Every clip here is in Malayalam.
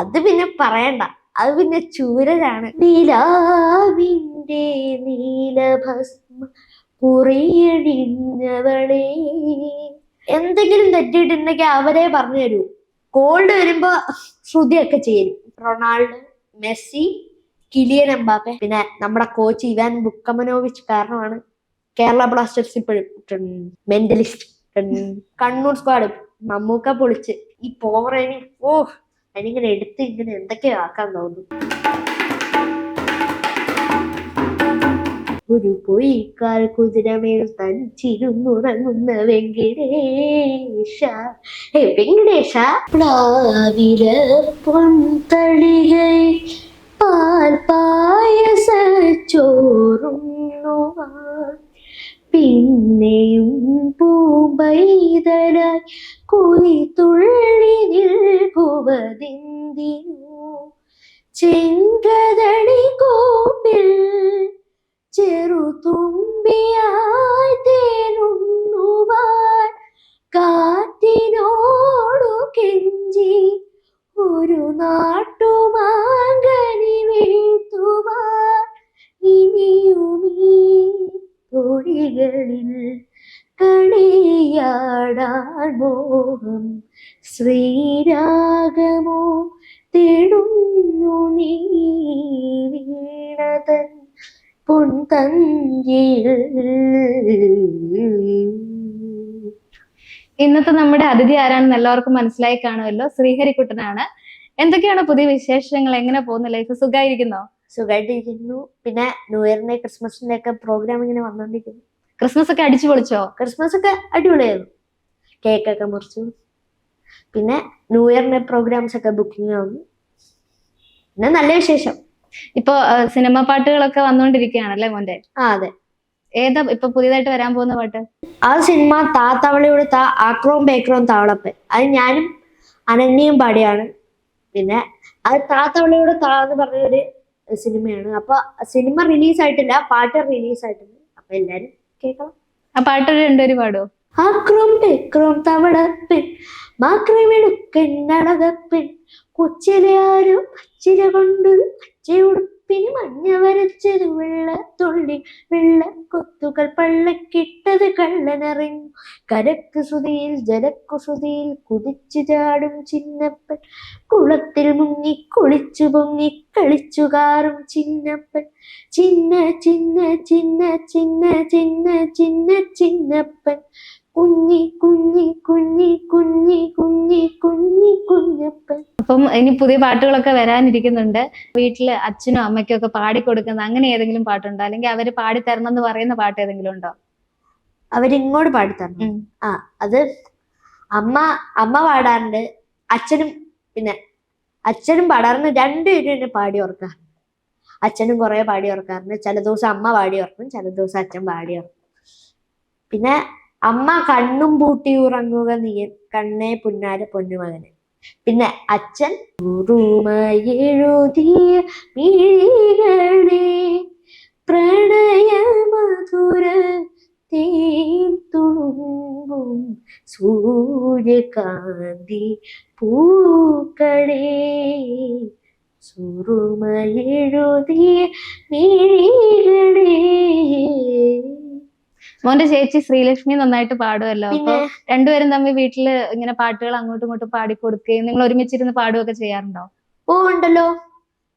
അത് പിന്നെ പറയണ്ട. അത് പിന്നെ ചൂരലാണ്. നീലാവിന്റെ നീലഭസ്മ കുറിയടിഞ്ഞവളെ എന്തെങ്കിലും തെറ്റിയിട്ടുണ്ടെങ്കിൽ അവരെ പറഞ്ഞു തരൂ. കോൾഡ് വരുമ്പോ ശ്രുതിയൊക്കെ ചെയ്യും. Ronaldo Messi Kylian Mbappe. പിന്നെ നമ്മുടെ കോച്ച് ഇവാൻ ബുക്കമനോവിച്ച് കാരണമാണ് കേരള ബ്ലാസ്റ്റേഴ്സ് ഇപ്പോഴും മെന്റലിസ്റ്റ് കണ്ണൂർ സ്ക്വാഡ് മമ്മൂക്ക പൊളിച്ച്. ഈ പോറേനി ഓ അതിനിങ്ങനെ എടുത്ത് ഇങ്ങനെ എന്തൊക്കെയോ ആക്കാൻ തോന്നും ഒരു പൊയ്ക്കാൽ കുതിരമേൽ തനിച്ചിരുന്നുറങ്ങുന്ന വെങ്കടേശ ഹേ വെങ്കടേശ. പ്ലാവില പൊന്തളികை പാൽ പായസ ചോറുണ്ണുവാൻ പിന്നെയും പൂമ്പൈതലായി കുറി തുള്ളി നിൽക്കുവതെന്തിനു ചെങ്കതടി കോപ്പിൽ ചെറുതുമ്പിയായി തേനുണ്ണുവാൻ കാറ്റിനോടു കെഞ്ചി ഒരു നാട്ടുമാങ്കനി വീഴ്ത്തുവാൻ ഇനിയുമീ തൊഴികളിൽ കളിയാടാൻ മോഹം ശ്രീരാഗമോ തെടുന്നു നീ വീണതൻ പൊൻതഞ്ചിൽ ഇന്നത്തെ നമ്മുടെ അതിഥി ആരാണെന്ന് എല്ലാവർക്കും മനസ്സിലായി കാണുമല്ലോ. ശ്രീഹരിക്കുട്ടനാണ്. എന്തൊക്കെയാണ് പുതിയ വിശേഷങ്ങൾ? എങ്ങനെ പോകുന്നു? ലൈഫ് സുഖമായിരിക്കുന്നോ സുഖമായിട്ടിരിക്കുന്നു പിന്നെ ന്യൂ ഇയറിന്റെ ക്രിസ്മസിന്റെ ഒക്കെ പ്രോഗ്രാം ഇങ്ങനെ വന്നോണ്ടിരിക്കുന്നു. ക്രിസ്മസ് ഒക്കെ അടിച്ചു പൊളിച്ചോ? ക്രിസ്മസ് ഒക്കെ അടിപൊളിയായിരുന്നു. കേക്കൊക്കെ മുറിച്ചു. പിന്നെ ന്യൂ ഇയറിന്റെ പ്രോഗ്രാംസ് ഒക്കെ ബുക്കിംഗ് വന്നു പിന്നെ നല്ല വിശേഷം. ഇപ്പൊ സിനിമ പാട്ടുകളൊക്കെ വന്നുകൊണ്ടിരിക്കുകയാണല്ലേ മോന്റെ ആ അതെ. ഏതാ ഇപ്പൊ പുതിയതായിട്ട് വരാൻ പോകുന്ന പാട്ട്? ആ സിനിമ താ തവളയുടെ താ ആക്രോം ബേക്രോം താവളപ്പ് അത് ഞാനും അനന്യയും പാടിയാണ്. പിന്നെ അത് താ തവളയുടെ താ എന്ന് പറഞ്ഞൊരു സിനിമയാണ്. അപ്പൊ സിനിമ റിലീസ് ആയിട്ടില്ല പാട്ട് റിലീസ് ആയിട്ടുണ്ട് അപ്പൊ എല്ലാരും കേൾക്കണം. ആ പാട്ട് രണ്ടുപേര് പാടോ ആക്രോം ബേക്രോം തവളപ്പൻ മാക്രമെടുക്കൻ അളകപ്പൻ കൊച്ചിലെ ആരും പച്ചില കൊണ്ടൊരു പച്ചയുടുപ്പിന് മഞ്ഞ വരച്ചത് വെള്ള തുള്ളി വെള്ള കൊത്തുകൾ പള്ളക്കിട്ടത് കള്ളനറിഞ്ഞു. കരക്ക് സുതിയിൽ ജലക്കു സുതിയിൽ കുതിച്ചു ചാടും ചിന്നപ്പൻ. കുളത്തിൽ മുങ്ങി കുളിച്ചു പൊങ്ങി കളിച്ചു കാറും ചിന്നപ്പൻ. ചിന്ന ചിന്ന ചിന്ന ചിന്ന ചിന്ന ചിന്ന ചിന്നപ്പൻ. കുഞ്ഞി കുഞ്ഞി കുഞ്ഞി കുഞ്ഞി കുഞ്ഞി കുഞ്ഞി കുഞ്ഞപ്പൻ. അപ്പം ഇനി പുതിയ പാട്ടുകളൊക്കെ വരാനിരിക്കുന്നുണ്ട്. വീട്ടിൽ അച്ഛനും അമ്മയ്ക്കും ഒക്കെ പാടിക്കൊടുക്കുന്ന അങ്ങനെ ഏതെങ്കിലും പാട്ടുണ്ടോ? അല്ലെങ്കിൽ അവർ പാടി തരണം എന്ന് പറയുന്ന പാട്ട് ഏതെങ്കിലും ഉണ്ടോ? അവരിങ്ങോട്ട് പാടിത്തരണം. ആ അത് അമ്മ അമ്മ പാടാറുണ്ട്. അച്ഛനും പിന്നെ അച്ഛനും പാടാറുണ്ട്. രണ്ടുപേരും എന്നെ പാടി ഓർക്കാറുണ്ട്. അച്ഛനും കുറെ പാടി ഓർക്കാറുണ്ട്. ചില ദിവസം അമ്മ പാടി ഓർക്കും. ചില ദിവസം അച്ഛൻ പാടി ഓർക്കും. പിന്നെ അമ്മ കണ്ണും പൂട്ടി ഉറങ്ങുക നീ കണ്ണേ പുന്നാര പൊന്നുമകന് പിന്നെ അച്ഛൻ ഉറുമയെഴുതിയ മിഴികളെ പ്രണയമധുര തേൻ തുളുമ്പും സൂര്യകാന്തി പൂക്കളെ സുറുമയെഴുതിയ മിഴികളെ മോന്റെ ചേച്ചി ശ്രീലക്ഷ്മി നന്നായിട്ട് പാടുമല്ലോ അപ്പൊ രണ്ടുപേരും തമ്മിൽ വീട്ടിൽ ഇങ്ങനെ പാട്ടുകൾ അങ്ങോട്ടും ഇങ്ങോട്ടും പാടിക്കൊടുക്കുകയും നിങ്ങൾ ഒരുമിച്ചിരുന്ന് പാടുകയൊക്കെ ചെയ്യാറുണ്ടോ? ഓ ഉണ്ടല്ലോ.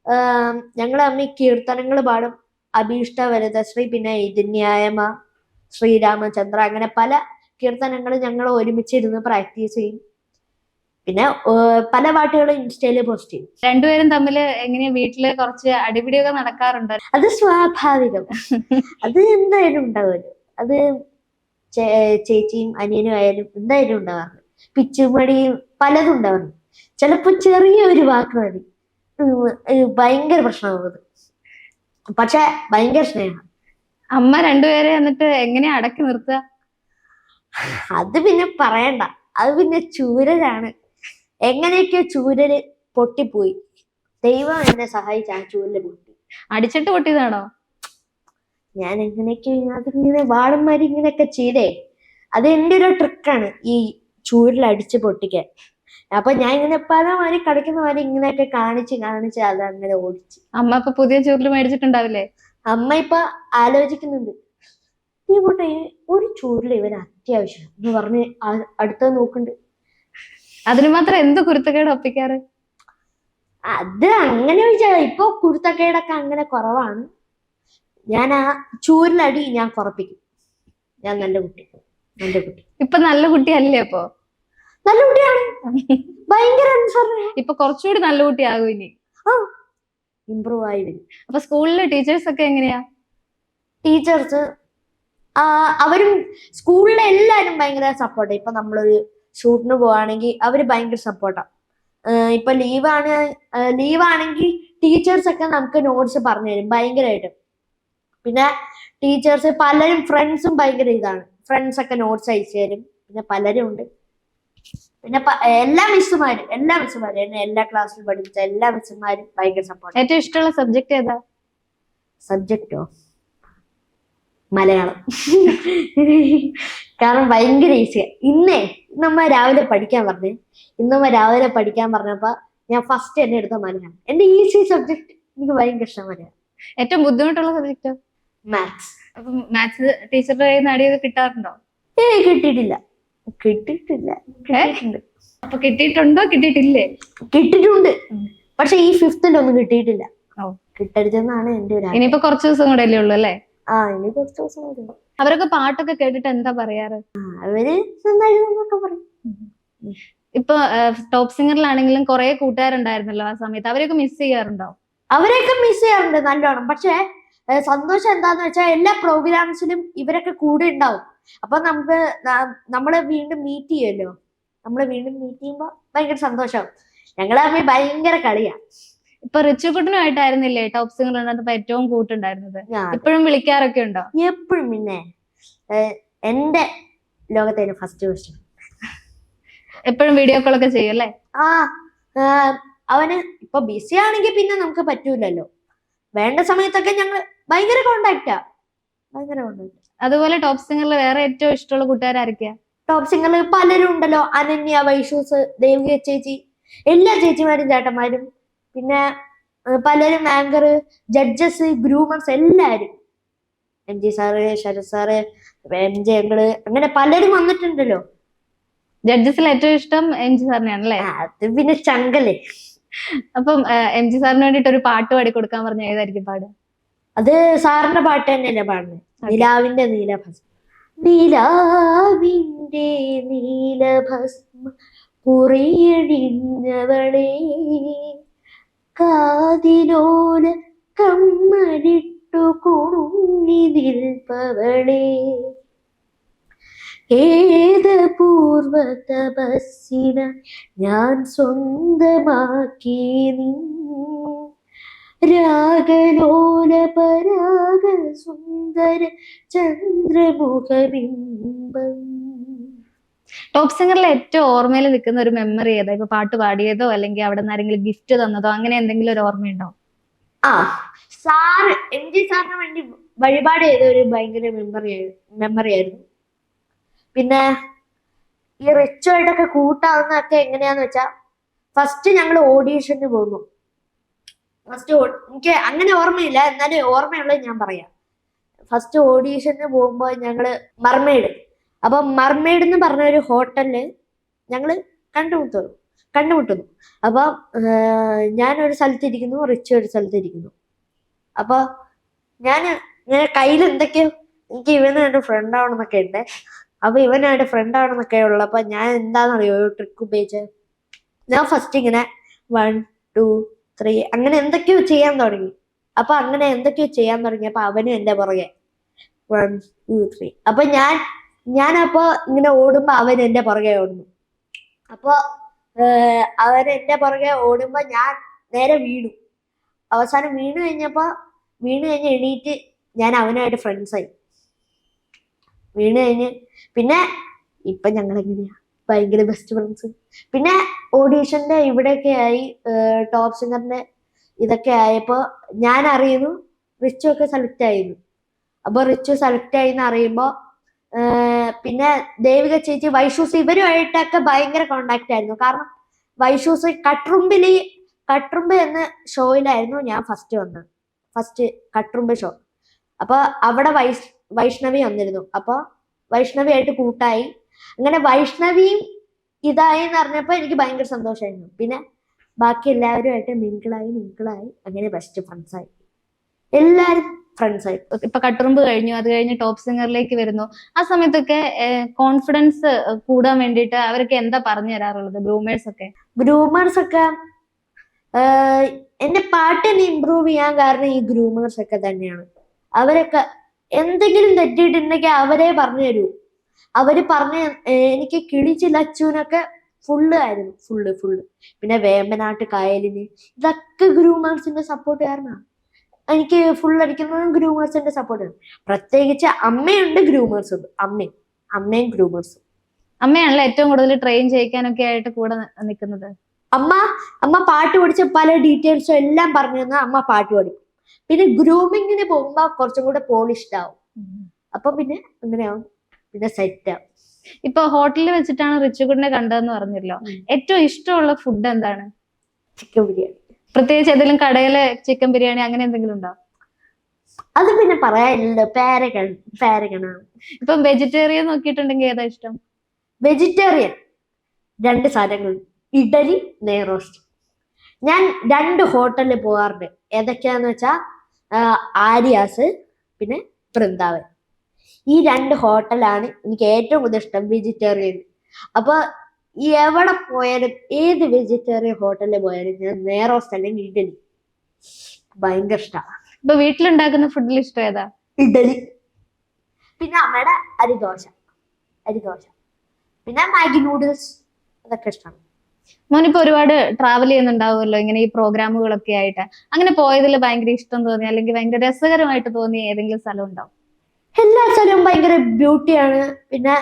ആം, ഞങ്ങൾ അമ്മ കീർത്തനങ്ങൾ പാടും. അഭീഷ്ട വരദശ്രീ പിന്നെ ഇതിന്യായമ ശ്രീരാമചന്ദ്ര അങ്ങനെ പല കീർത്തനങ്ങൾ ഞങ്ങൾ ഒരുമിച്ചിരുന്ന് പ്രാക്ടീസ് ചെയ്യും. പിന്നെ പല പാട്ടുകളും ഇൻസ്റ്റയിൽ പോസ്റ്റ് ചെയ്യും. രണ്ടുപേരും തമ്മിൽ എങ്ങനെയാ വീട്ടിൽ കുറച്ച് അടിപിടിയൊക്കെ നടക്കാറുണ്ടോ? അത് സ്വാഭാവികം. അത് എന്തായാലും ഉണ്ടാവുമല്ലോ. അത് ചേ- ചേച്ചിയും അനിയനും ആയാലും എന്തായാലും ഉണ്ടാവാറുണ്ട് പിച്ചുമടിയും പലതും ഉണ്ടാവാറുണ്ട്. ചെറിയ ഒരു വാക്ക് മതി. ഭയങ്കര പ്രശ്നമാകുന്നത് പക്ഷെ ഭയങ്കര സ്നേഹമാണ് അമ്മ രണ്ടുപേരെ എന്നിട്ട് എങ്ങനെ അടക്കി നിർത്തുക? അത് പിന്നെ പറയണ്ട. അത് പിന്നെ ചൂരലാണ്. എങ്ങനെയൊക്കെയോ ചൂരൽ പൊട്ടിപ്പോയി. ദൈവം എന്നെ സഹായിച്ചാണ് ചൂരൽ പൊട്ടി. അടിച്ചിട്ട് പൊട്ടിയതാണോ? ഞാൻ എങ്ങനെയൊക്കെ അതിങ്ങനെ വാളന്മാര് ഇങ്ങനെയൊക്കെ ചെയ്തേ. അത് എന്റെ ഒരു ട്രിക്കാണ് ഈ ചൂരിൽ അടിച്ച് പൊട്ടിക്കാൻ. അപ്പൊ ഞാൻ ഇങ്ങനെ പല മാതിരി കളിക്കുന്ന മാതിരി ഇങ്ങനെയൊക്കെ കാണിച്ച് കാണിച്ച് അത് അങ്ങനെ ഓടിച്ച്. അമ്മ ഇപ്പൊ പുതിയ ചൂരിൽ മേടിച്ചിട്ടുണ്ടാവില്ലേ? അമ്മ ഇപ്പൊ ആലോചിക്കുന്നുണ്ട്. നീ പോട്ടെ ഒരു ചൂരിൽ ഇവന് അത്യാവശ്യം എന്ന് പറഞ്ഞ് അടുത്ത നോക്കുന്നുണ്ട്. അതിന് മാത്രം എന്ത് കുരുത്തക്കേട് ഒപ്പിക്കാറ്? അത് അങ്ങനെ വിചാരിച്ച ഇപ്പൊ കുരുത്തക്കേടൊക്കെ അങ്ങനെ കുറവാണ്. ഞാൻ ആ ചൂരിലടി ഞാൻ കുറപ്പിക്കും. ഞാൻ നല്ല കുട്ടി. നല്ല കുട്ടി. ഇപ്പൊ നല്ല കുട്ടിയല്ലേ അപ്പൊ? നല്ല കുട്ടിയാണ്. ഭയങ്കര ഇപ്പൊ കുറച്ചുകൂടി നല്ല കുട്ടിയാകും ഇനി. ഇമ്പ്രൂവ് ആയി വരും. അപ്പൊ സ്കൂളിലെ ടീച്ചേഴ്സ് ഒക്കെ എങ്ങനെയാ? ടീച്ചേഴ്സ് അവരും സ്കൂളിലെ എല്ലാരും ഭയങ്കര സപ്പോർട്ട് ഇപ്പൊ നമ്മളൊരു ഷൂട്ടിന് പോവാണെങ്കിൽ അവർ ഭയങ്കര സപ്പോർട്ടാ ഇപ്പൊ ലീവാണ് ലീവാണെങ്കിൽ ടീച്ചേഴ്സ് ഒക്കെ നമുക്ക് നോട്ട്സ് പറഞ്ഞു തരും ഭയങ്കരമായിട്ട് പിന്നെ ടീച്ചേഴ്സ് പലരും ഫ്രണ്ട്സും ഭയങ്കര ഇതാണ്. ഫ്രണ്ട്സ് ഒക്കെ നോട്ട്സ് അയച്ചു തരും. പിന്നെ പലരും ഉണ്ട്. പിന്നെ എല്ലാ മിസ്സുമാരും എല്ലാ മിസ്സുമാരും എന്നെ എല്ലാ ക്ലാസ്സിലും പഠിപ്പിച്ച എല്ലാ മിസ്സുമാരും ഭയങ്കര സപ്പോർട്ട് ഏറ്റവും ഇഷ്ടമുള്ള സബ്ജക്ട് ഏതാ? സബ്ജക്റ്റോ മലയാളം. കാരണം ഭയങ്കര ഈസിയാ ഇന്നേ ഇന്നമ്മ രാവിലെ പഠിക്കാൻ പറഞ്ഞു. ഇന്നമ്മ രാവിലെ പഠിക്കാൻ പറഞ്ഞപ്പോ ഞാൻ ഫസ്റ്റ് എന്നെ എടുത്ത മലയാളം. എന്റെ ഈസി സബ്ജക്ട് എനിക്ക് ഭയങ്കര ഇഷ്ടം മലയാളം. ഏറ്റവും ബുദ്ധിമുട്ടുള്ള സബ്ജക്റ്റ് മാത്സ് അപ്പൊ മാത്സ് ടീച്ചറുടെ കയ്യിൽ നിന്ന് അടിയൊക്കെ കിട്ടാറുണ്ടോ? ഏ കിട്ടിയിട്ടില്ല. കിട്ടിയിട്ടില്ല. കിട്ടിയിട്ടുണ്ട്. അപ്പൊ കിട്ടിയിട്ടുണ്ടോ? കിട്ടിയിട്ടില്ലേ? കിട്ടിയിട്ടുണ്ട്. പക്ഷെ ഈ ഫിഫ്തിലൊന്നും കിട്ടിയിട്ടില്ല. ഓ. കിട്ടരുതെന്നാണ് എന്റെ ഒരു. ഇനിയിപ്പോ കുറച്ച് ദിവസം കൂടെ അല്ലേ ഉള്ളു അല്ലേ? ആ ഇനി കുറച്ച് ദിവസം കൂടെ അവരൊക്കെ പാട്ടൊക്കെ കേട്ടിട്ട് എന്താ പറയാറ്? അവർ നന്നായിരുന്നൊക്കെ പറയും. ഇപ്പൊ ടോപ്പ് സിംഗറിലാണെങ്കിലും കുറെ കൂട്ടുകാരുണ്ടായിരുന്നല്ലോ ആ സമയത്ത്. അവരെയൊക്കെ മിസ് ചെയ്യാറുണ്ടോ? അവരെയൊക്കെ മിസ് ചെയ്യാറുണ്ട് നല്ലോണം. പക്ഷെ സന്തോഷം എന്താന്ന് വെച്ചാൽ എല്ലാ പ്രോഗ്രാംസിലും ഇവരൊക്കെ കൂടെ ഉണ്ടാവും. അപ്പൊ നമുക്ക് നമ്മളെ വീണ്ടും മീറ്റ് ചെയ്യുമല്ലോ നമ്മളെ വീണ്ടും മീറ്റ് ചെയ്യുമ്പോ ഭയങ്കര സന്തോഷം. ഞങ്ങളെ തമ്മിൽ ഭയങ്കര കളിയാ. ഇപ്പൊ റിച്ചുകുട്ടനുമായിട്ടായിരുന്നില്ലേ ടോപ്പ് സിംഗറിനകത്ത് ഏറ്റവും കൂട്ടുണ്ടായിരുന്നത്? എപ്പോഴും ഇപ്പോഴും വിളിക്കാറൊക്കെ ഉണ്ടോ? എപ്പോഴും പിന്നെ. എന്റെ ലോകത്തേന് ഫസ്റ്റ് ക്വസ്റ്റ്യൻ എപ്പോഴും വീഡിയോ കോളൊക്കെ ഒക്കെ ചെയ്യും അല്ലേ? ആ അവന് ഇപ്പൊ ബിസി ആണെങ്കിൽ പിന്നെ നമുക്ക് പറ്റൂലല്ലോ. വേണ്ട സമയത്തൊക്കെ ഞങ്ങൾ ഭയങ്കര കോണ്ടാക്റ്റാ ഭയങ്കര കോണ്ടാക്ട് അതുപോലെ ടോപ്പ് സിംഗറിൽ വേറെ ഏറ്റവും ഇഷ്ടമുള്ള കൂട്ടുകാരൊക്കെയാ ടോപ്പ് സിംഗറിൽ പലരും ഉണ്ടല്ലോ. അനന്യ വൈഷൂസ് ദേവിക ചേച്ചി. എല്ലാ ചേച്ചിമാരും ചേട്ടന്മാരും. പിന്നെ പലരും ആങ്കർ ജഡ്ജസ് ഗ്രൂമേഴ്സ് എല്ലാരും. M G sir Sarath sir M J uncle അങ്ങനെ പലരും വന്നിട്ടുണ്ടല്ലോ. ജഡ്ജസിൽ ഏറ്റവും ഇഷ്ടം എം ജി സാറിനെയാണല്ലേ അത് പിന്നെ ചങ്കല്ലേ അപ്പം എം ജി സാറിന് വേണ്ടിട്ട് ഒരു പാട്ട് പാടി കൊടുക്കാൻ പറഞ്ഞ ഏതായിരിക്കും പാട്? അത് സാറിന്റെ പാട്ട് തന്നെയല്ലേ പാടുന്നത് നിലാവിന്റെ നീലഭസ്മ. നിലാവിന്റെ നീലഭസ്മ പുറിയഴിഞ്ഞവളെ കാതിലോല കമ്മലിട്ടു കുണുങ്ങി നിൽപ്പവളെ. ഏത് പൂർവ തപസ്സിന ഞാൻ സ്വന്തമാക്കി നീ? രാഗലോല പരാഗ സുന്ദര ചന്ദ്രമുഖബിംബം. ടോപ്പ് സിംഗറിൽ ഏറ്റവും ഓർമ്മയിൽ നിൽക്കുന്ന ഒരു മെമ്മറി ഏതാ? ഇപ്പൊ പാട്ട് പാടിയതോ അല്ലെങ്കിൽ അവിടെ നിന്ന് ആരെങ്കിലും ഗിഫ്റ്റ് തന്നതോ? അങ്ങനെ എന്തെങ്കിലും ഒരു ഓർമ്മയുണ്ടോ? ആ സാർ എം ജി സാറിന് വേണ്ടി വഴിപാട് ചെയ്ത ഒരു ഭയങ്കര മെമ്മറി മെമ്മറി ആയിരുന്നു. പിന്നെ ഈ റിച്ചുമായിട്ടൊക്കെ കൂട്ടാവുന്നതൊക്കെ എങ്ങനെയാന്ന് വെച്ചാ ഫസ്റ്റ് ഞങ്ങൾ ഓഡീഷന് പോകുന്നു. ഫസ്റ്റ് എനിക്ക് അങ്ങനെ ഓർമ്മയില്ല എന്നാലും ഓർമ്മയുള്ളത് ഞാൻ പറയാം. ഫസ്റ്റ് ഓഡീഷന് പോകുമ്പോൾ ഞങ്ങൾ മർമേഡ് അപ്പൊ മർമേഡ് എന്ന് പറഞ്ഞ ഒരു ഹോട്ടലിൽ ഞങ്ങൾ കണ്ടുമുട്ടുന്നു കണ്ടുമുട്ടുന്നു. അപ്പൊ ഞാനൊരു സ്ഥലത്തിരിക്കുന്നു റിച്ച് ഒരു സ്ഥലത്തിരിക്കുന്നു അപ്പൊ ഞാൻ ഇങ്ങനെ കയ്യിൽ എന്തൊക്കെയോ എനിക്ക് ഇവനായിട്ട് ഫ്രണ്ട് ആവണമെന്നൊക്കെ ഉണ്ട്. അപ്പൊ ഇവനായിട്ട് ഫ്രണ്ട് ആവണമെന്നൊക്കെ ഉള്ളപ്പോ ഞാൻ എന്താണെന്നറിയോ ഒരു ട്രിക്ക് ഉപയോഗിച്ച്? ഞാൻ ഫസ്റ്റ് ഇങ്ങനെ വൺ ടു ത്രീ അങ്ങനെ എന്തൊക്കെയോ ചെയ്യാൻ തുടങ്ങി. അപ്പൊ അങ്ങനെ എന്തൊക്കെയോ ചെയ്യാൻ തുടങ്ങിയപ്പോൾ അവനും എന്റെ പുറകെ. വൺ ടു ത്രീ അപ്പൊ ഞാൻ ഞാനപ്പോ ഇങ്ങനെ ഓടുമ്പോ അവൻ എന്റെ പുറകെ ഓടുന്നു. അപ്പൊ ഏഹ് അവൻ എന്റെ പുറകെ ഓടുമ്പോ ഞാൻ നേരെ വീണു. അവസാനം വീണു കഴിഞ്ഞപ്പോ വീണു കഴിഞ്ഞ് എണീറ്റ് ഞാൻ അവനായിട്ട് ഫ്രണ്ട്സായി വീണ് കഴിഞ്ഞ് പിന്നെ ഇപ്പൊ ഞങ്ങൾ എങ്ങനെയാ ഭയങ്കര ബെസ്റ്റ് ഫ്രണ്ട്സ് പിന്നെ ഓഡീഷന്റെ ഇവിടെയൊക്കെ ആയി ടോപ്പ് സിംഗറിന്റെ ഇതൊക്കെ ആയപ്പോ ഞാൻ അറിയുന്നു റിച്ചു ഒക്കെ സെലക്ട് ആയിരുന്നു. അപ്പൊ റിച്ചു സെലക്ട് ആയി എന്ന് അറിയുമ്പോ പിന്നെ ദേവിക ചേച്ചി വൈഷൂസ് ഇവരുമായിട്ടൊക്കെ ഭയങ്കര കോണ്ടാക്ട് ആയിരുന്നു. കാരണം വൈഷൂസ് കട്രുമ്പിൽ കട്രുമ്പ് എന്ന ഷോയിലായിരുന്നു ഞാൻ ഫസ്റ്റ് വന്നത്. ഫസ്റ്റ് കട്രുമ്പ് ഷോ അപ്പൊ അവിടെ വൈഷ് വൈഷ്ണവി വന്നിരുന്നു. അപ്പൊ വൈഷ്ണവിയായിട്ട് കൂട്ടായി. അങ്ങനെ വൈഷ്ണവിയും ഇതായി എന്ന് അറിഞ്ഞപ്പോ എനിക്ക് ഭയങ്കര സന്തോഷമായിരുന്നു പിന്നെ ബാക്കി എല്ലാവരുമായിട്ട് മിങ്കിളായി മിങ്കിളായി. അങ്ങനെ ബെസ്റ്റ് ഫ്രണ്ട്സായി എല്ലാരും ഫ്രണ്ട്സ് ആയി. ഇപ്പൊ കട്ടുറുമ്പ് കഴിഞ്ഞു. അത് കഴിഞ്ഞ് ടോപ്പ് സിംഗറിലേക്ക് വരുന്നു. ആ സമയത്തൊക്കെ കോൺഫിഡൻസ് കൂടാൻ വേണ്ടിയിട്ട് അവരൊക്കെ എന്താ പറഞ്ഞു തരാറുള്ളത്? ഗ്രൂമേഴ്സ് ഒക്കെ? ഗ്രൂമേഴ്സ് ഒക്കെ എന്റെ പാട്ടിനെ ഇമ്പ്രൂവ് ചെയ്യാൻ കാരണം ഈ ഗ്രൂമേഴ്സ് ഒക്കെ തന്നെയാണ്. അവരൊക്കെ എന്തെങ്കിലും തെറ്റിയിട്ടുണ്ടെങ്കിൽ അവരെ പറഞ്ഞു തരൂ. അവർ പറഞ്ഞ എനിക്ക് കിളിച്ചില്ല അച്ചൂനൊക്കെ ഫുള്ള് ആയിരുന്നു. Full full. പിന്നെ വേമ്പനാട്ട് കായലിന്. ഇതൊക്കെ ഗ്രൂമേഴ്സിന്റെ സപ്പോർട്ട് കാരണമാണ് എനിക്ക് ഫുൾ അടിക്കുന്നതും ഗ്രൂമേഴ്സിന്റെ സപ്പോർട്ട് പ്രത്യേകിച്ച് അമ്മയുണ്ട് ഗ്രൂമേഴ്സ് ഉണ്ട് അമ്മയും. അമ്മയും ഗ്രൂമേഴ്സും അമ്മയാണല്ലോ ഏറ്റവും കൂടുതൽ ട്രെയിൻ ചെയ്യിക്കാനൊക്കെ ആയിട്ട് കൂടെ നിൽക്കുന്നത് അമ്മ അമ്മ പാട്ട് പഠിച്ച പല ഡീറ്റെയിൽസും എല്ലാം പറഞ്ഞു തന്നെ അമ്മ പാട്ട് പഠിക്കും പിന്നെ ഗ്രൂമിങ്ങിന് പോകുമ്പോ കുറച്ചും കൂടെ പോളിഷ്ഡ് ആവും അപ്പൊ പിന്നെ അങ്ങനെയാവും. പിന്നെ സെറ്റ് ആവും. ഇപ്പൊ ഹോട്ടലിൽ വെച്ചിട്ടാണ് റിച്ചുകുടിനെ കണ്ടതെന്ന് പറഞ്ഞല്ലോ. ഏറ്റവും ഇഷ്ടമുള്ള ഫുഡ് എന്താണ്? ചിക്കൻ ബിരിയാണി പ്രത്യേകിച്ച് ഏതെങ്കിലും കടയിലെ ചിക്കൻ ബിരിയാണി അങ്ങനെ എന്തെങ്കിലും ഉണ്ടോ? അത് പിന്നെ പറയാനില്ലല്ലോ. പാരഗൺ പാരഗണാണ് ഇപ്പം വെജിറ്റേറിയൻ നോക്കിയിട്ടുണ്ടെങ്കിൽ ഏതാ ഇഷ്ടം? വെജിറ്റേറിയൻ രണ്ട് സാധനങ്ങൾ. ഇഡലി നെയ്റോസ്റ്റ് ഞാൻ രണ്ട് ഹോട്ടലിൽ പോകാറുണ്ട്. ഏതൊക്കെയാന്ന് വെച്ചാ ആ, ആര്യാസ് പിന്നെ വൃന്ദാവൻ. ഈ രണ്ട് ഹോട്ടലാണ് എനിക്ക് ഏറ്റവും കൂടുതൽ ഇഷ്ടം വെജിറ്റേറിയൻ അപ്പൊ എവിടെ പോയാലും ഏത് വെജിറ്റേറിയൻ ഹോട്ടലിൽ പോയാലും ഞാൻ നേരോ അല്ലെങ്കിൽ ഇഡലി ഭയങ്കര ഇഷ്ടമാണ് ഇപ്പൊ വീട്ടിലുണ്ടാക്കുന്ന ഫുഡിൽ ഇഷ്ടം ഏതാ? ഇഡലി പിന്നെ അമ്മയുടെ അരിദോശ അരിദോശ പിന്നെ മാഗി നൂഡിൽസ് അതൊക്കെ ഇഷ്ടമാണ് മോനിപ്പോ ഒരുപാട് ട്രാവൽ ചെയ്യുന്നുണ്ടാവുമല്ലോ ഇങ്ങനെ ഈ പ്രോഗ്രാമുകളൊക്കെ ആയിട്ട്. അങ്ങനെ പോയതിൽ ഭയങ്കര ഇഷ്ടം തോന്നി അല്ലെങ്കിൽ ഭയങ്കര രസകരമായിട്ട് തോന്നിയ ഏതെങ്കിലും സ്ഥലം ഉണ്ടാവും എല്ലാ സ്ഥലവും ഭയങ്കര ബ്യൂട്ടിയാണ് പിന്നെ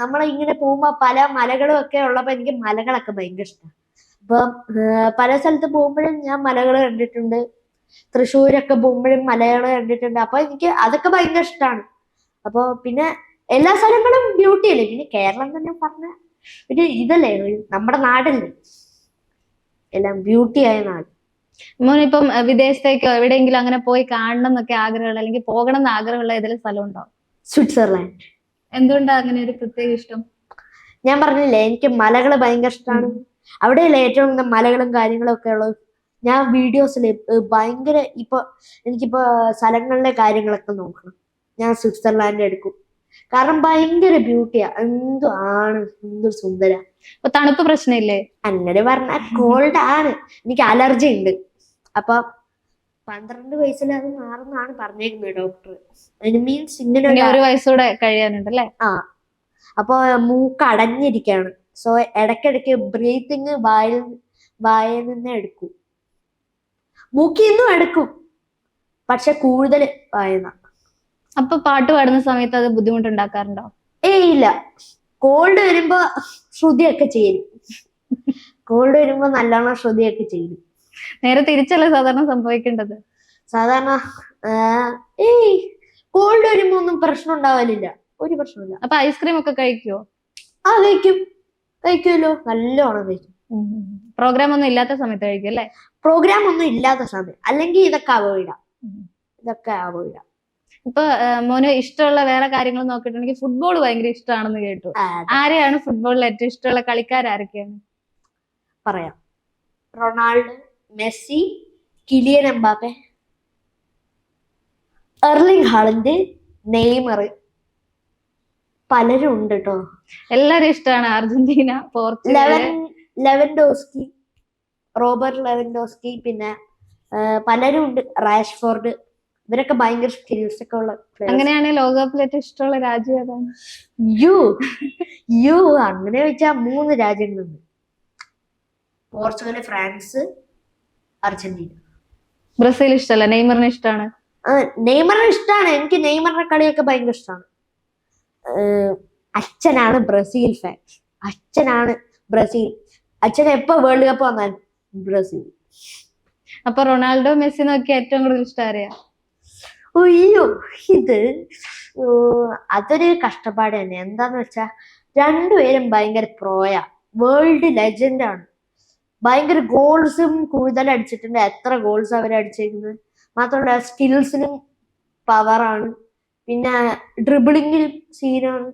നമ്മൾ ഇങ്ങനെ പോകുമ്പോ പല മലകളും ഒക്കെ ഉള്ളപ്പോ എനിക്ക് മലകളൊക്കെ ഭയങ്കര ഇഷ്ടമാണ് അപ്പം പല സ്ഥലത്ത് പോകുമ്പോഴും ഞാൻ മലകൾ കണ്ടിട്ടുണ്ട്. തൃശ്ശൂരൊക്കെ പോകുമ്പോഴും മലകൾ കണ്ടിട്ടുണ്ട്. അപ്പൊ എനിക്ക് അതൊക്കെ ഭയങ്കര ഇഷ്ടമാണ് അപ്പൊ പിന്നെ എല്ലാ സ്ഥലങ്ങളും ബ്യൂട്ടിയല്ലേ പിന്നെ കേരളം തന്നെ പറഞ്ഞ ഒരു ഇതല്ലേ നമ്മുടെ നാടല്ലേ? എല്ലാം ബ്യൂട്ടി ആയ നാട് മോനിപ്പം വിദേശത്തേക്ക് എവിടെയെങ്കിലും അങ്ങനെ പോയി കാണണം എന്നൊക്കെ ആഗ്രഹമുള്ള അല്ലെങ്കിൽ പോകണം എന്ന് ആഗ്രഹമുള്ള ഏതെങ്കിലും സ്ഥലം ഉണ്ടോ സ്വിറ്റ്സർലാൻഡ്. എന്തുകൊണ്ടാ അങ്ങനെ ഒരു പ്രത്യേക ഇഷ്ടം? ഞാൻ പറഞ്ഞില്ലേ എനിക്ക് മലകൾ ഭയങ്കര ഇഷ്ടമാണ് അവിടെയല്ലേ ഏറ്റവും മലകളും കാര്യങ്ങളും ഒക്കെ ഉള്ളത്? ഞാൻ വീഡിയോസിൽ ഭയങ്കര ഇപ്പൊ എനിക്കിപ്പോ സ്ഥലങ്ങളിലെ കാര്യങ്ങളൊക്കെ നോക്കണം. ഞാൻ സ്വിറ്റ്സർലാൻഡ് എടുക്കും. കാരണം ഭയങ്കര ബ്യൂട്ടിയാ എന്തു ആണ് എന്തു സുന്ദര. അപ്പൊ തണുപ്പ് പ്രശ്നമില്ലേ? അങ്ങനെ പറഞ്ഞാൽ കോൾഡ് ആണ്. എനിക്ക് അലർജി ഉണ്ട്. അപ്പൊ പന്ത്രണ്ട് വയസ്സിൽ അത് മാറുന്നാണ് പറഞ്ഞേക്കുന്നത് ഡോക്ടർ മീൻസ് ഇങ്ങനെ ഒരു വയസ്സോടെ വയസ്സൂടെ കഴിയാനുണ്ട് ആ. അപ്പൊ മൂക്ക് അടഞ്ഞിരിക്കാണ്. സോ ഇടക്കിടക്ക് ബ്രീത്തിങ് വായിൽ വായിൽ നിന്ന് എടുക്കും. മൂക്കിൽ നിന്നും എടുക്കും. പക്ഷെ കൂടുതൽ വായന അപ്പൊ പാട്ട് പാടുന്ന സമയത്ത് അത് ബുദ്ധിമുട്ടുണ്ടാക്കാറുണ്ടോ? ഏയ് ഇല്ല. കോൾഡ് വരുമ്പോ ശ്രുതിയൊക്കെ ചെയ്യും. കോൾഡ് വരുമ്പോ നല്ലോണം ശ്രുതിയൊക്കെ ചെയ്യും. നേരെ തിരിച്ചല്ല സാധാരണ സംഭവിക്കേണ്ടത്? സാധാരണ ഏയ് കോൾഡ് വരുമ്പോ ഒന്നും പ്രശ്നം ഉണ്ടാവലില്ല. ഒരു പ്രശ്നമില്ല അപ്പൊ ഐസ്ക്രീം ഒക്കെ കഴിക്കുവോ? ആ കഴിക്കും. കഴിക്കുമല്ലോ. നല്ലോണം കഴിക്കും. പ്രോഗ്രാം ഒന്നും ഇല്ലാത്ത സമയത്ത് കഴിക്കും അല്ലേ? പ്രോഗ്രാം ഒന്നും ഇല്ലാത്ത സമയം. അല്ലെങ്കിൽ ഇതൊക്കെ അവോയ്ഡാം. ഇതൊക്കെ അവോയ്ഡാം ഇപ്പൊ മോന് ഇഷ്ടമുള്ള വേറെ കാര്യങ്ങൾ നോക്കിയിട്ടുണ്ടെങ്കിൽ ഫുട്ബോൾ ഭയങ്കര ഇഷ്ടമാണെന്ന് കേട്ടു. ആരെയാണ് ഫുട്ബോളിൽ ഏറ്റവും ഇഷ്ടമുള്ള കളിക്കാരൊക്കെയാണ് പറയാം. Ronaldo Messi Kylian Mbappe Erling ഹാളിന്റെ Neymar. പലരും ഉണ്ട് കേട്ടോ എല്ലാരും ഇഷ്ടമാണ് അർജന്റീന പോർച്ചുഗൽ. ലെവൻ ലെവൻഡോസ്കി റോബർട്ട് ലെവൻഡോസ്കി പിന്നെ പലരും ഉണ്ട്. റാഷ്ഫോർഡ്. ഇവരൊക്കെ ഭയങ്കര സ്കിൽസ് ഒക്കെ ഉള്ള അങ്ങനെയാണ് ലോകകപ്പിൽ ഏറ്റവും ഇഷ്ടമുള്ള രാജ്യം ഏതാണ്? യു. യു അങ്ങനെ വെച്ചാ മൂന്ന് രാജ്യങ്ങളുണ്ട്. Portugal France Argentina. ബ്രസീൽ ഇഷ്ടമല്ല നെയ്മറിനെ ഇഷ്ടമാണ് നെയ്മറിനെ ഇഷ്ടമാണ് എനിക്ക് നെയ്മറിന്റെ കളിയൊക്കെ ഭയങ്കര ഇഷ്ടമാണ് അച്ഛനാണ് ബ്രസീൽ ഫാൻ അച്ഛനാണ് ബ്രസീൽ. അച്ഛൻ എപ്പോ വേൾഡ് കപ്പ് വന്നാലും ബ്രസീൽ. അപ്പൊ റൊണാൾഡോ മെസ്സി നോക്കി ഏറ്റവും കൂടുതൽ ഇഷ്ടം അറിയാം അയ്യോ ഇത് അതൊരു കഷ്ടപ്പാട് തന്നെ. എന്താന്ന് വെച്ചാ രണ്ടുപേരും ഭയങ്കര പ്രോയ. വേൾഡ് ലെജൻഡ് ആണ്. ഭയങ്കര ഗോൾസും കൂടുതൽ അടിച്ചിട്ടുണ്ട്. എത്ര ഗോൾസ് അവർ അടിച്ചേക്കുന്നത്. മാത്രമല്ല സ്കിൽസിനും പവറാണ് പിന്നെ ഡ്രിബിളിങ്ങിലും സീനാണ്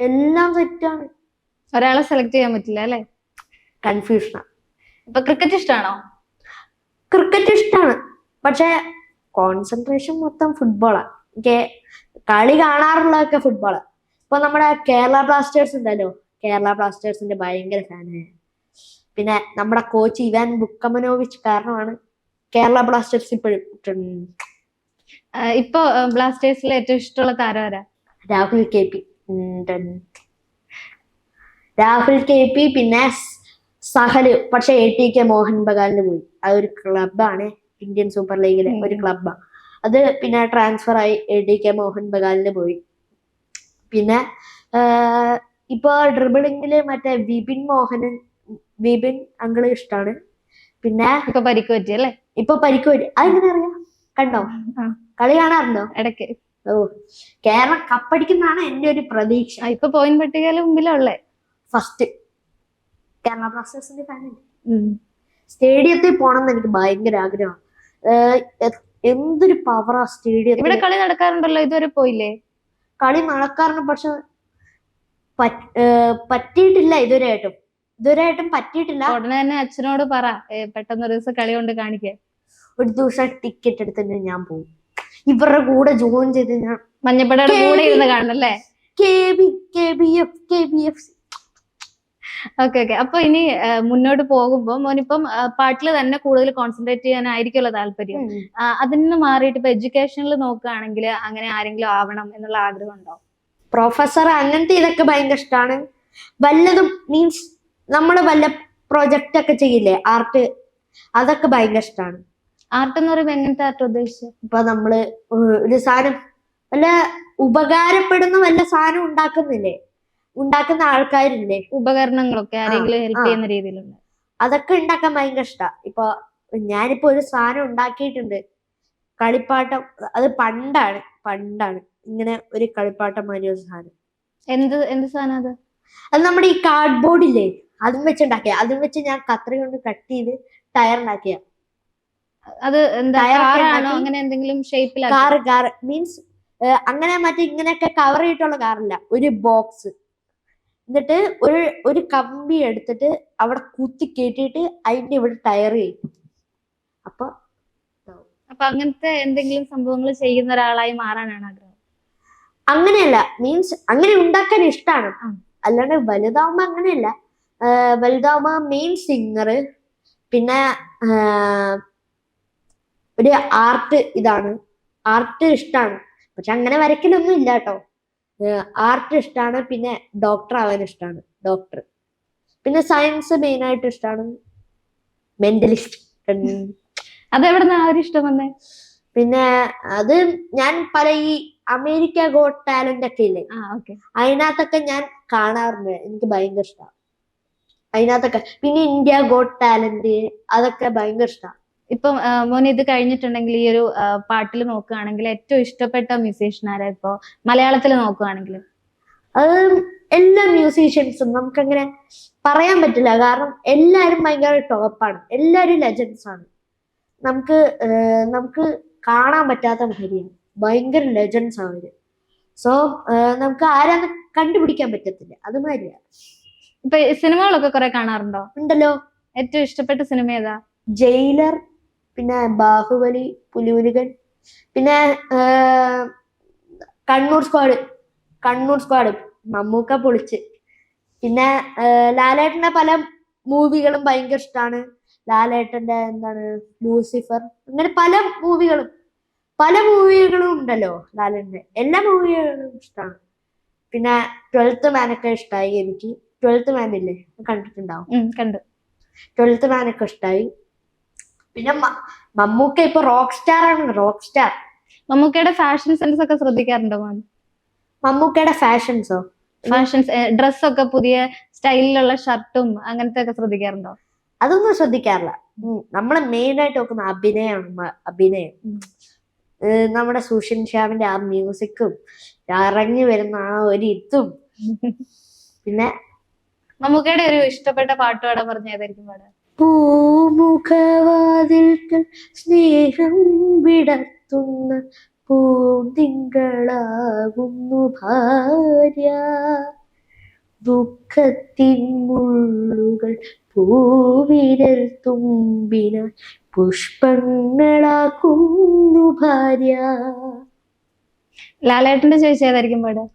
എല്ലാം സെറ്റാണ് ഒരാളെ സെലക്ട് ചെയ്യാൻ പറ്റില്ല അല്ലെ? കൺഫ്യൂഷനാണ് ഇപ്പൊ ക്രിക്കറ്റ് ഇഷ്ടമാണോ ക്രിക്കറ്റ് ഇഷ്ടമാണ് പക്ഷെ കോൺസെൻട്രേഷൻ മൊത്തം ഫുട്ബോളാണ് എനിക്ക് കളി കാണാറുള്ളതൊക്കെ ഫുട്ബോളാണ് ഇപ്പൊ നമ്മുടെ കേരള ബ്ലാസ്റ്റേഴ്സ് ഉണ്ടല്ലോ. കേരള ബ്ലാസ്റ്റേഴ്സിന്റെ ഭയങ്കര ഫാനാണ് പിന്നെ നമ്മുടെ കോച്ച് ഇവാൻ ബുക്കമനോവിച്ച് കാരണമാണ് കേരള ബ്ലാസ്റ്റേഴ്സ് ഇപ്പോഴും ഇപ്പോ ബ്ലാസ്റ്റേഴ്സിലെ ഏറ്റവും ഇഷ്ടമുള്ള താരം ആരാ? Rahul K P. Rahul K P പിന്നെ സഹൽ. പക്ഷെ എ ടി കെ മോഹൻ ബഗാലിന് പോയി. അതൊരു ക്ലബാണ് ഇന്ത്യൻ സൂപ്പർ ലീഗിലെ ഒരു ഉം. ക്ലബാണ് അത് പിന്നെ ട്രാൻസ്ഫർ ആയി എ ടി കെ മോഹൻ ബഗാലിന് പോയി. പിന്നെ ഇപ്പൊ ഡ്രിബിളിങ്ങിൽ മറ്റേ വിപിൻ മോഹനൻ വിപിൻ അങ്കിൾ ഇഷ്ടാണ്. പിന്നെ ഇപ്പൊ പരിക്ക് പറ്റി അല്ലേ? ഇപ്പൊ പരിക്ക് പറ്റി. അതെങ്ങനെ അറിയാം? കണ്ടോ. കളി കാണാറുണ്ടോ? ഇടയ്ക്ക്. ഓ കേരളം കപ്പടിക്കുന്നതാണ് എന്റെ ഒരു പ്രതീക്ഷ. ഇപ്പൊ പോയിന്റ് പട്ടികയിലെ മുമ്പിലുള്ളേ. ഫസ്റ്റ് കേരള ബ്ലാസ്റ്റേഴ്സിന്റെ ഫാനാണ് സ്റ്റേഡിയത്തിൽ പോകണം എന്ന് എനിക്ക് ഭയങ്കര ആഗ്രഹമാണ്. ഏഹ് പവർ എന്തൊരു പവറാ ഇവിടെ കളി നടക്കാറുണ്ടല്ലോ ഇതുവരെ പോയില്ലേ? കളി നടക്കാറുണ്ട് പക്ഷെ പറ്റിയിട്ടില്ല ഇതുവരെ ആയിട്ടും ഇതുവരെ ആയിട്ടും പറ്റിയിട്ടില്ല. ഉടനെ തന്നെ അച്ഛനോട് പറ പെട്ടെന്ന് ഒരു ദിവസം കളി കൊണ്ട് കാണിക്കേ ഒരു ദിവസം ടിക്കറ്റ് എടുത്തിട്ട് ഞാൻ പോകും ഇവരുടെ കൂടെ ജോയിൻ ചെയ്ത് ഞാൻ മഞ്ഞപ്പടയുടെ കൂടെ. ഇരുന്ന് കാണല്ലേ K B K B F K B F okay okay. അപ്പൊ ഇനി മുന്നോട്ട് പോകുമ്പോൾ മോനിപ്പം പാട്ടിൽ പാട്ടിൽ തന്നെ കൂടുതൽ കോൺസെൻട്രേറ്റ് ചെയ്യാനായിരിക്കുമല്ലോ താല്പര്യം. അതിൽ നിന്ന് മാറിയിട്ട് ഇപ്പൊ എഡ്യൂക്കേഷനിൽ നോക്കുകയാണെങ്കിൽ അങ്ങനെ ആരെങ്കിലും ആവണം എന്നുള്ള ആഗ്രഹം ഉണ്ടോ പ്രൊഫസർ അങ്ങനത്തെ ഇതൊക്കെ ഭയങ്കര ഇഷ്ടമാണ് വല്ലതും മീൻസ് നമ്മൾ വല്ല പ്രൊജക്റ്റ് ഒക്കെ ചെയ്യില്ലേ? ആർട്ട് അതൊക്കെ ഭയങ്കര ഇഷ്ടമാണ് ആർട്ട് എന്ന് പറയുമ്പോൾ എങ്ങനത്തെ ആർട്ട് ഉദ്ദേശിച്ചത് ഇപ്പൊ നമ്മൾ ഒരു സാധനം വല്ല ഉപകാരപ്പെടുന്ന വല്ല സാധനം ഉണ്ടാക്കുന്നില്ലേ? ഉണ്ടാക്കുന്ന ആൾക്കാരില്ലേ? ഉപകരണങ്ങളൊക്കെ ആരെങ്കിലും ഹെൽപ്പ് ചെയ്യുന്ന രീതിയിലുണ്ട്. അതൊക്കെ ഉണ്ടാക്കാൻ ഭയങ്കര ഇഷ്ടാ. ഇപ്പൊ ഞാനിപ്പോ ഒരു സാധനം ഉണ്ടാക്കിയിട്ടുണ്ട്. കളിപ്പാട്ടം. അത് പണ്ടാണ്. പണ്ടാണ്. ഇങ്ങനെ ഒരു കളിപ്പാട്ടം മാതിരി ഒരു സാധനം. എന്ത് എന്ത് സാധനം അത്? അത് നമ്മുടെ ഈ കാർഡ്ബോർഡ് ഇല്ലേ? അതും വെച്ച് ഉണ്ടാക്കിയ അതും വെച്ച് ഞാൻ കത്രി കൊണ്ട് കട്ട് ചെയ്ത് ടയർ ഉണ്ടാക്കിയ അത് അങ്ങനെ എന്തെങ്കിലും ഷേപ്പിൽ കാറ് കാറ്. മീൻസ് അങ്ങനെ മറ്റേ ഇങ്ങനെയൊക്കെ കവർ ചെയ്തിട്ടുള്ള കാറില്ല. ഒരു ബോക്സ് എന്നിട്ട് ഒരു ഒരു കമ്പി എടുത്തിട്ട് അവിടെ കുത്തി കേട്ടിട്ട് അതിന്റെ ഇവിടെ ടയർ ചെയ്യും അപ്പൊ അപ്പൊ അങ്ങനത്തെ എന്തെങ്കിലും സംഭവങ്ങൾ ചെയ്യുന്ന ഒരാളായി മാറാനാണ് ആഗ്രഹം? അങ്ങനെയല്ല. മീൻസ് അങ്ങനെ ഉണ്ടാക്കാൻ ഇഷ്ടമാണ്. അല്ലാണ്ട് വലുതാവുമ്പോ അങ്ങനെയല്ല. വലുതാവുമ്പോ മെയിൻ സിംഗർ പിന്നെ ഒരു ആർട്ട് ഇതാണ്. ആർട്ട് ഇഷ്ടമാണ് പക്ഷെ അങ്ങനെ വരയ്ക്കലൊന്നും ഇല്ല കേട്ടോ. ആർട്ട് ഇഷ്ടമാണ് പിന്നെ ഡോക്ടർ ആവാൻ ഇഷ്ടമാണ് ഡോക്ടർ പിന്നെ സയൻസ് മെയിൻ ആയിട്ട് ഇഷ്ടമാണ് മെന്റലിസ്റ്റ് അത് എവിടെ നിന്ന് ആ ഒരു ഇഷ്ടം വന്നേ? പിന്നെ അത് ഞാൻ പല ഈ അമേരിക്ക ഗോട്ട് ടാലന്റ് ഒക്കെ ഇല്ലേ? അതിനകത്തൊക്കെ ഞാൻ കാണാറുണ്ട് എനിക്ക് ഭയങ്കര ഇഷ്ടമാണ് അതിനകത്തൊക്കെ പിന്നെ ഇന്ത്യ ഗോട്ട് ടാലന്റ് അതൊക്കെ ഭയങ്കര ഇഷ്ടമാണ് ഇപ്പം മോനെ മോൻ ഇത് കഴിഞ്ഞിട്ടുണ്ടെങ്കിൽ ഈ ഒരു പാട്ടിൽ നോക്കുകയാണെങ്കിൽ ഏറ്റവും ഇഷ്ടപ്പെട്ട മ്യൂസീഷ്യൻ ആരാ ഇപ്പോ? മലയാളത്തിൽ നോക്കുകയാണെങ്കിൽ. അത് എല്ലാ മ്യൂസീഷ്യൻസും നമുക്കങ്ങനെ പറയാൻ പറ്റില്ല. കാരണം എല്ലാവരും ഭയങ്കര ടോപ്പാണ് എല്ലാവരും ലെജൻസ് ആണ്. നമുക്ക് നമുക്ക് കാണാൻ പറ്റാത്ത മാതിരിയാണ് ഭയങ്കര ലെജൻസ് ആണ് അവർ. സോ നമുക്ക് ആരാന്ന് കണ്ടുപിടിക്കാൻ പറ്റത്തില്ല. അതുമാതിരിയാണ് ഇപ്പൊ സിനിമകളൊക്കെ കുറെ കാണാറുണ്ടോ? ഉണ്ടല്ലോ. ഏറ്റവും ഇഷ്ടപ്പെട്ട സിനിമ ഏതാ? ജയിലർ പിന്നെ ബാഹുബലി പുലിമുരുകൻ പിന്നെ കണ്ണൂർ സ്ക്വാഡ് കണ്ണൂർ സ്ക്വാഡ് മമ്മൂക്ക പൊളിച്ച്. പിന്നെ ലാലേട്ടന്റെ പല മൂവികളും ഭയങ്കര ഇഷ്ടമാണ് ലാലേട്ടന്റെ എന്താണ് ലൂസിഫർ അങ്ങനെ പല മൂവികളും പല മൂവികളും ഉണ്ടല്ലോ ലാലേട്ടന്റെ എല്ലാ മൂവികളും ഇഷ്ടമാണ് പിന്നെ ട്വൽത്ത് മാനൊക്കെ ഇഷ്ടമായി എനിക്ക്. ട്വൽത്ത് മാൻ ഇല്ലേ? കണ്ടിട്ടുണ്ടാവും. കണ്ടു. ട്വൽത്ത് മാനൊക്കെ ഇഷ്ടമായി പിന്നെ മമ്മൂക്ക ഇപ്പൊ റോക്ക് സ്റ്റാർ ആണ് റോക്ക് സ്റ്റാർ മമ്മൂക്കയുടെ ഫാഷൻ സെൻസ് ഒക്കെ ശ്രദ്ധിക്കാറുണ്ടോ മാം? മമ്മൂക്കയുടെ ഫാഷൻസോ ഫാഷൻസ് ഡ്രസ്സൊക്കെ പുതിയ സ്റ്റൈലിലുള്ള ഷർട്ടും അങ്ങനത്തെ ഒക്കെ ശ്രദ്ധിക്കാറുണ്ടോ? അതൊന്നും ശ്രദ്ധിക്കാറില്ല. നമ്മളെ മെയിൻ ആയിട്ട് നോക്കുന്ന അഭിനയമാണ് അഭിനയം. നമ്മുടെ സുഷിൻ ശ്യാമിന്റെ ആ മ്യൂസിക്കും ഇറങ്ങി വരുന്ന ആ ഒരു ഇതും. പിന്നെ മമ്മൂക്കയുടെ ഒരു ഇഷ്ടപ്പെട്ട പാട്ട് പാടാൻ പറഞ്ഞ ഏതായിരിക്കും പാടാ പൂമുഖവാതിൽക്കൽ സ്നേഹം വിടർത്തുന്ന പൂന്തിങ്കളാകുന്നു ഭാര്യ. ദുഃഖത്തിൻ മുള്ളുകൾ പൂവിരൽ തുമ്പിനാൽ പുഷ്പങ്ങളാക്കുന്നു ഭാര്യ. ലാലേട്ടന്റെ ചോദിച്ചതായിരിക്കും പാടാ?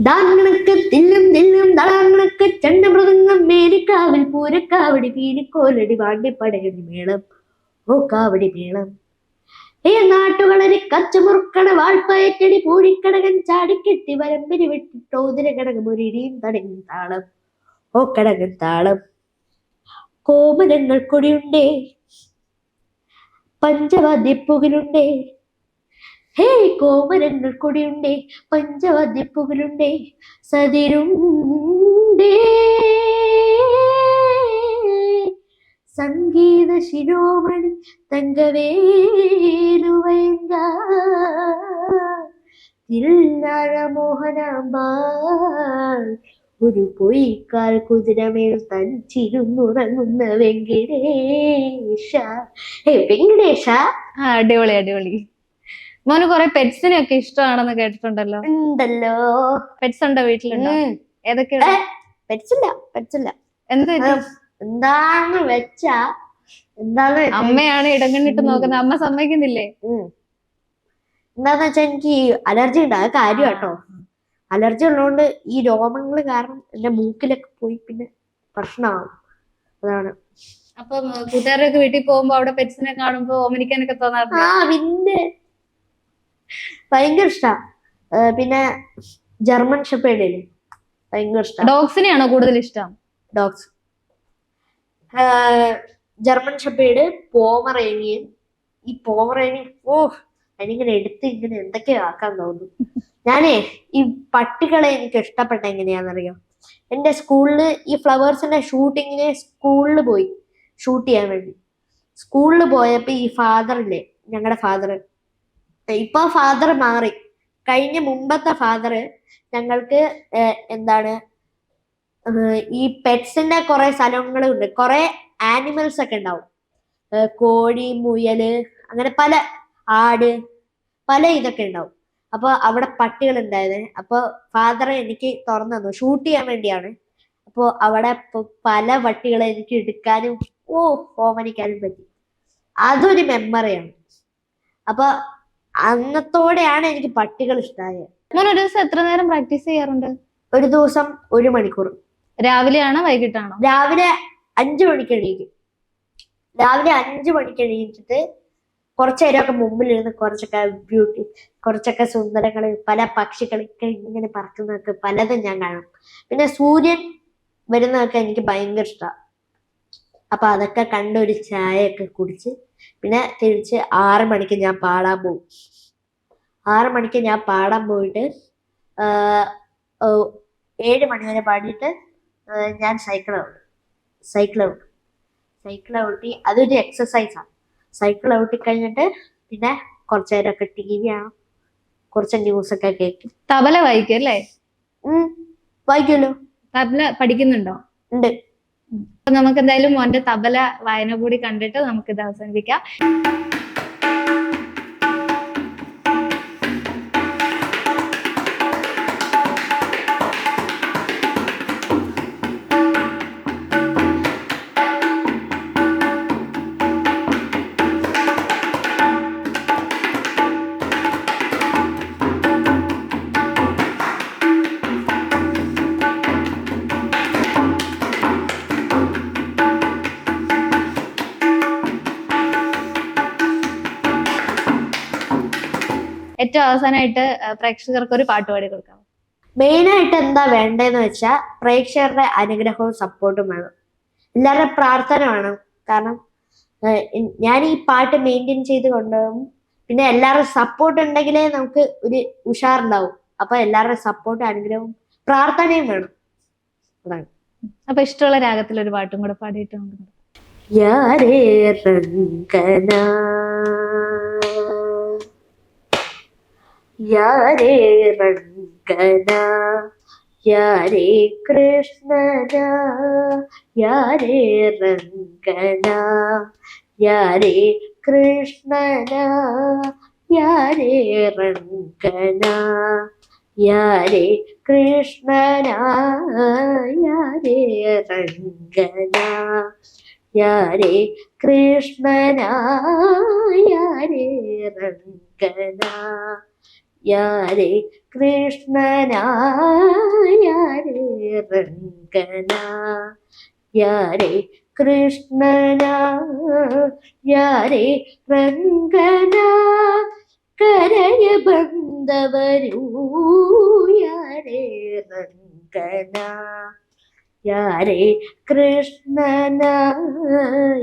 ദാങ്ങണക്ക് തില്ലും തില്ലും ദാങ്ങണക്ക് ചണ്ടമൃതങ്ങം മേലിക്കാവിൽ പൂരക്കാവടി പീരിക്കോലടി വാണ്ടിപ്പടയടി മേളം. ഓ കാവടി മേളം. ഏ നാട്ടുകളരി കച്ചമുറുക്കണ വാൾപ്പയറ്റടി പൂഴിക്കടകൻ ചാടിക്കെട്ടി വരമ്പിരി വെട്ടിട്ടോതിര കടകം ഒരിടിയും താളം. ഓ കടകൻ താളം. കോമരങ്ങൾ കൊടിയുണ്ടേ. പഞ്ചവാദ്യപ്പുകളുണ്ടേ ഹേ കോമരങ്ങൾ കൊടിയുണ്ടേ പഞ്ചവാദ്യപ്പുകളുണ്ടേ സതിരുണ്ടേ. സംഗീത ശിരോമണി തങ്കവേലുവയങ്ക മോഹനാമ്പാൾ ഒരു പൊയ്ക്കാൽ കുതിരമേൽ തനിച്ചിരുന്നുറങ്ങുന്ന വെങ്കടേശ. ഹേ വെങ്കടേശ. അടിപൊളി അടിപൊളി. മോന് കൊറേ പെറ്റ്സിനെ ഒക്കെ ഇഷ്ടമാണെന്ന് കേട്ടിട്ടുണ്ടല്ലോ. ഉണ്ടല്ലോ. പെറ്റ്സ് ഉണ്ടോ വീട്ടിലുണ്ടോ. ഏതൊക്കെയാണ് പെറ്റ്സില്ല പെറ്റ്സില്ല. എന്താ? എന്താന്ന് വെച്ചാ എന്താന്ന് അമ്മയാണ് ഇടങ്ങണ്ണിട്ട് നോക്കുന്നത്. അമ്മ സമ്മതിക്കുന്നില്ലേ. എന്താന്ന് വെച്ചാ എനിക്ക് അലർജി ഉണ്ട്. അത് കാര്യം കേട്ടോ. അലർജി ഉള്ളതുകൊണ്ട് ഈ രോമങ്ങൾ കാരണം എന്റെ മൂക്കിലൊക്കെ പോയി പിന്നെ പ്രശ്നമാവും അതാണ്. അപ്പൊ കൂട്ടുകാരൊക്കെ വീട്ടിൽ പോകുമ്പോ അവിടെ പെറ്റ്സിനെ കാണുമ്പോ ഓമനിക്കാനൊക്കെ തോന്നാറുണ്ട് ആ പിന്നെ ഭയങ്കര ഇഷ്ടാ. പിന്നെ ജർമ്മൻ ഷെപ്പേഡില്ലേ ഭയങ്കര ഇഷ്ടം. ഡോഗ്സിനെയാണോ കൂടുതൽ ഇഷ്ടം? ഡോഗ്സ്. German shepherd Pomeranian. ഈ പോമറേനിയൻ ഓ അതിനിങ്ങനെ എടുത്ത് ഇങ്ങനെ എന്തൊക്കെയോ ആക്കാൻ തോന്നുന്നു. ഞാനേ ഈ പട്ടികളെ എനിക്ക് ഇഷ്ടപ്പെട്ട എങ്ങനെയാണെന്നറിയോ? എന്റെ സ്കൂളിൽ ഈ ഫ്ലവേഴ്സിന്റെ ഷൂട്ടിങ്ങിന് സ്കൂളിൽ പോയി ഷൂട്ട് ചെയ്യാൻ വേണ്ടി. സ്കൂളിൽ പോയപ്പോ ഈ ഫാദറില്ലേ ഞങ്ങളുടെ ഫാദർ ഇപ്പൊ ഫാദർ മാറി. കഴിഞ്ഞ മുമ്പത്തെ ഫാദർ ഞങ്ങൾക്ക് എന്താണ് ഈ പെറ്റ്സിന്റെ കുറെ സ്ഥലങ്ങളുണ്ട്. കുറെ ആനിമൽസ് ഒക്കെ ഉണ്ടാവും. കോഴി മുയൽ അങ്ങനെ പല ആട് പല ഇതൊക്കെ ഉണ്ടാവും. അപ്പൊ അവിടെ പട്ടികൾ ഉണ്ടായിരുന്നു അപ്പൊ ഫാദർ എനിക്ക് തുറന്നു തന്നു. ഷൂട്ട് ചെയ്യാൻ വേണ്ടിയാണ്. അപ്പൊ അവിടെ പല പട്ടികളെ എനിക്ക് എടുക്കാനും ഓ ഓമനിക്കാനും പറ്റി. അതൊരു മെമ്മറിയാണ് അപ്പൊ അന്നത്തോടെയാണ് എനിക്ക് പട്ടികൾ ഇഷ്ടമായത് മോൻ ഒരു ദിവസം എത്ര നേരം പ്രാക്ടീസ് ചെയ്യാറുണ്ട്? ഒരു ദിവസം ഒരു മണിക്കൂർ. രാവിലെയാണോ വൈകിട്ടാണോ? രാവിലെ അഞ്ചു മണിക്ക് എണീക്കും. രാവിലെ അഞ്ചു മണിക്ക് എണീറ്റിട്ട് കുറച്ചു നേരമൊക്കെ മുമ്പിലിരുന്ന് കുറച്ചൊക്കെ ബ്യൂട്ടി കുറച്ചൊക്കെ സുന്ദരങ്ങൾ പല പക്ഷികളൊക്കെ ഇങ്ങനെ പറക്കുന്നതൊക്കെ പലതും ഞാൻ കാണും. പിന്നെ സൂര്യൻ വരുന്നതൊക്കെ എനിക്ക് ഭയങ്കര ഇഷ്ടമാണ് അപ്പൊ അതൊക്കെ കണ്ടൊരു ചായയൊക്കെ കുടിച്ച് പിന്നെ തിരിച്ച് ആറ് മണിക്ക് ഞാൻ പാടാൻ പോകും ആറ് മണിക്ക് ഞാൻ പാടാൻ പോയിട്ട് ഏഴ് മണി വരെ പാടിയിട്ട് ഞാൻ cycle out cycle out cycle ഔട്ടി അതൊരു എക്സസൈസാണ് സൈക്കിൾ ഔട്ടി കഴിഞ്ഞിട്ട് പിന്നെ കുറച്ചു നേരമൊക്കെ ടി വി കാണും. കുറച്ച് ന്യൂസ് ഒക്കെ കേൾക്കും. തബല വായിക്കും അല്ലേ? വായിക്കുമല്ലോ? തബല പഠിക്കുന്നുണ്ടോ? ഉണ്ട്. നമുക്ക് എന്തായാലും മോന്റെ തബല വായന കൂടി കണ്ടിട്ട് നമുക്ക് ഇത് അവസാനിപ്പിക്കാം. അവസാനമായിട്ട് പ്രേക്ഷകർക്ക് ഒരു പാട്ട് പാടി കൊടുക്കാം. മെയിനായിട്ട് എന്താ വേണ്ടതെന്ന് വെച്ചാൽ പ്രേക്ഷകരുടെ അനുഗ്രഹവും സപ്പോർട്ടും വേണം. എല്ലാവരുടെ പ്രാർത്ഥന വേണം. കാരണം ഞാൻ ഈ പാട്ട് മെയിന്റെയിൻ ചെയ്ത് കൊണ്ടുപോകും പിന്നെ എല്ലാവരുടെ സപ്പോർട്ട് ഉണ്ടെങ്കിലേ നമുക്ക് ഒരു ഉഷാറുണ്ടാവും. അപ്പൊ എല്ലാവരുടെ സപ്പോർട്ടും അനുഗ്രഹവും പ്രാർത്ഥനയും വേണം. അതാണ്. അപ്പൊ ഇഷ്ടമുള്ള രാഗത്തിൽ ഒരു പാട്ടും കൂടെ പാടിയിട്ട് നമുക്ക് യാരേ ಯಾರೇ யாரே ரங்கனா யாரே கிருஷ்ணனா யாரே ரங்கனா யாரே கிருஷ்ணனா யாரே ரங்கனா யாரே கிருஷ்ணனா யாரே ரங்கனா யாரே கிருஷ்ணனா யாரே ரங்கனா യാരേ കൃഷ്ണനായാരേ രംഗന യാരേ കൃഷ്ണന യാരേ രംഗന കരയ ബന്ധവരൂ യാരേ രംഗന യാരേ കൃഷ്ണന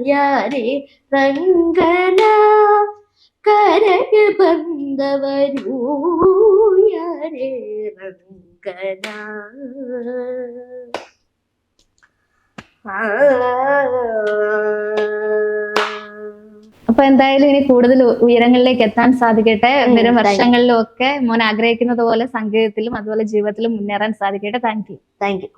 യാരേ രംഗന കരയ ബന്ധവരൂ യാരേ രംഗന അപ്പൊ എന്തായാലും ഇനി കൂടുതൽ ഉയരങ്ങളിലേക്ക് എത്താൻ സാധിക്കട്ടെ. വരും വർഷങ്ങളിലും ഒക്കെ മോൻ ആഗ്രഹിക്കുന്നത് പോലെ സംഗീതത്തിലും അതുപോലെ ജീവിതത്തിലും മുന്നേറാൻ സാധിക്കട്ടെ. Thank you. Thank you.